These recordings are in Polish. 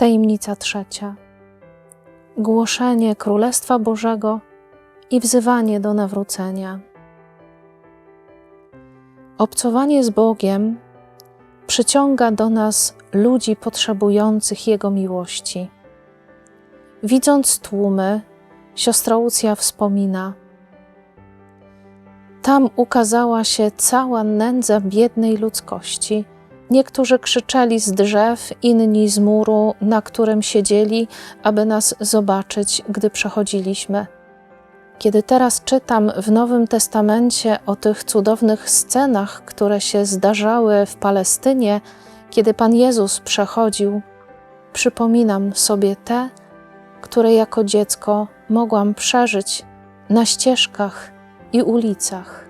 Tajemnica trzecia. Głoszenie Królestwa Bożego i wzywanie do nawrócenia. Obcowanie z Bogiem przyciąga do nas ludzi potrzebujących Jego miłości. Widząc tłumy, siostra Łucja wspomina: Tam ukazała się cała nędza biednej ludzkości. Niektórzy krzyczeli z drzew, inni z muru, na którym siedzieli, aby nas zobaczyć, gdy przechodziliśmy. Kiedy teraz czytam w Nowym Testamencie o tych cudownych scenach, które się zdarzały w Palestynie, kiedy Pan Jezus przechodził, przypominam sobie te, które jako dziecko mogłam przeżyć na ścieżkach i ulicach.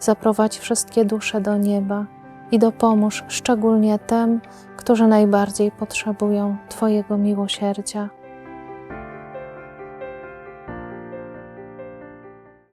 zaprowadź wszystkie dusze do nieba i dopomóż szczególnie tym, którzy najbardziej potrzebują Twojego miłosierdzia.